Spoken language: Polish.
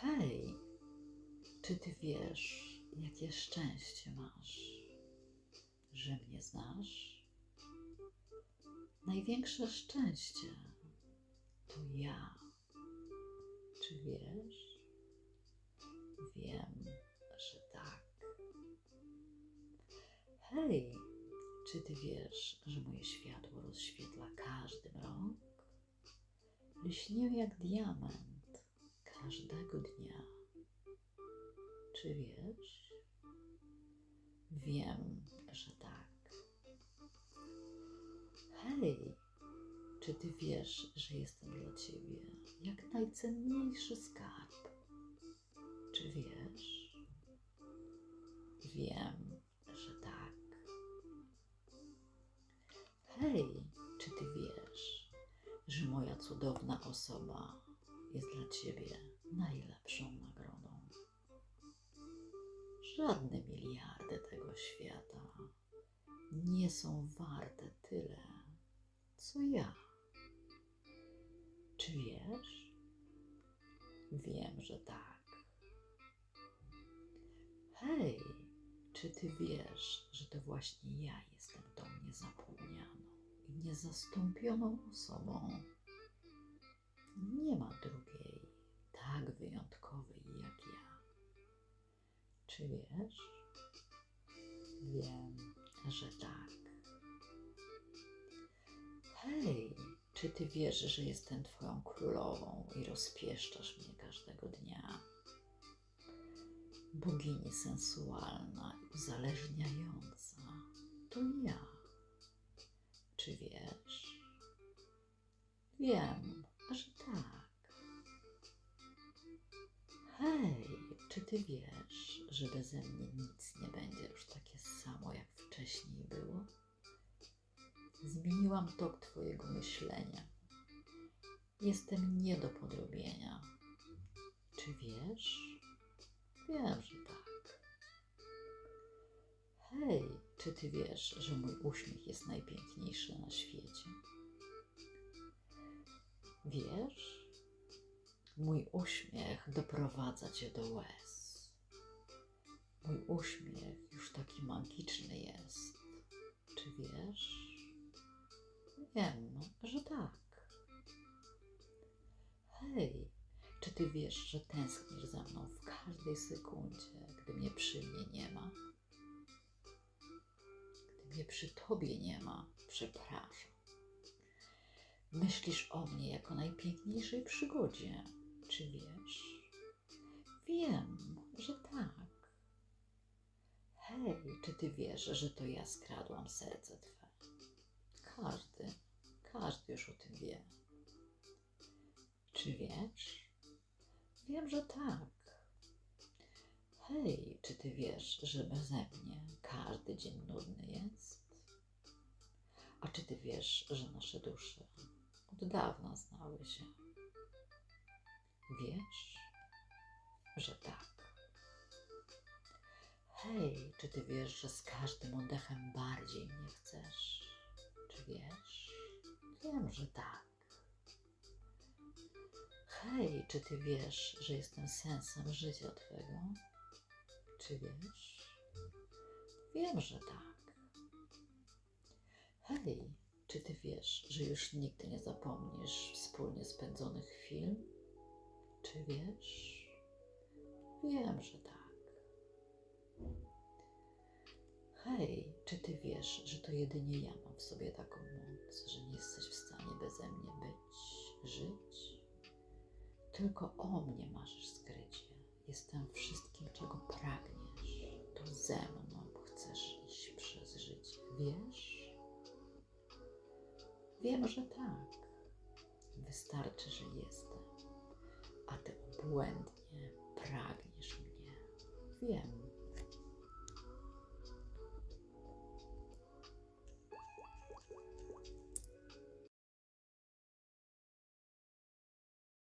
Hej, czy ty wiesz, jakie szczęście masz, że mnie znasz? Największe szczęście to ja. Czy wiesz? Wiem, że tak. Hej, czy ty wiesz, że moje światło rozświetla każdy mrok? Lśnię jak diament każdego dnia. Czy wiesz? Wiem, że tak. Hej, czy ty wiesz, że jestem dla ciebie jak najcenniejszy skarb? Czy wiesz? Wiem, że tak. Hej, czy ty wiesz, że moja cudowna osoba jest dla ciebie najlepszą nagrodą? Żadne miliardy tego świata nie są warte tyle, co ja. Czy wiesz? Wiem, że tak. Hej, czy ty wiesz, że to właśnie ja jestem tą niezapomnianą i niezastąpioną osobą? Nie ma drugiej tak wyjątkowej jak ja. Czy wiesz? Wiem, że tak. Hej, czy ty wiesz, że jestem twoją królową i rozpieszczasz mnie każdego dnia? Bogini sensualna i uzależniająca, to ja. Czy wiesz? Wiem, ty wiesz, że beze mnie nic nie będzie już takie samo, jak wcześniej było? Zmieniłam tok twojego myślenia. Jestem nie do podrobienia. Czy wiesz? Wiem, że tak. Hej, czy ty wiesz, że mój uśmiech jest najpiękniejszy na świecie? Wiesz? Mój uśmiech doprowadza cię do łez. Mój uśmiech już taki magiczny jest. Czy wiesz? Wiem, że tak. Hej, czy ty wiesz, że tęsknisz za mną w każdej sekundzie, gdy mnie przy mnie nie ma? Gdy mnie przy tobie nie ma, przepraszam. Myślisz o mnie jako najpiękniejszej przygodzie. Czy wiesz? Wiem, że tak. Hej, czy ty wiesz, że to ja skradłam serce twe? Każdy, każdy już o tym wie. Czy wiesz? Wiem, że tak. Hej, czy ty wiesz, że beze mnie każdy dzień nudny jest? A czy ty wiesz, że nasze dusze od dawna znały się? Wiesz, że tak. Hej, czy ty wiesz, że z każdym oddechem bardziej mnie chcesz? Czy wiesz? Wiem, że tak. Hej, czy ty wiesz, że jestem sensem życia twego? Czy wiesz? Wiem, że tak. Hej, czy ty wiesz, że już nigdy nie zapomnisz wspólnie spędzonych chwil? Czy wiesz? Wiem, że tak. Hej, czy ty wiesz, że to jedynie ja mam w sobie taką moc, że nie jesteś w stanie beze mnie być, żyć? Tylko o mnie marzysz skrycie. Jestem wszystkim, czego pragniesz. To ze mną chcesz iść przez życie. Wiesz? Wiem, że tak. Wystarczy, że jestem, a ty obłędnie pragniesz mnie. Wiem,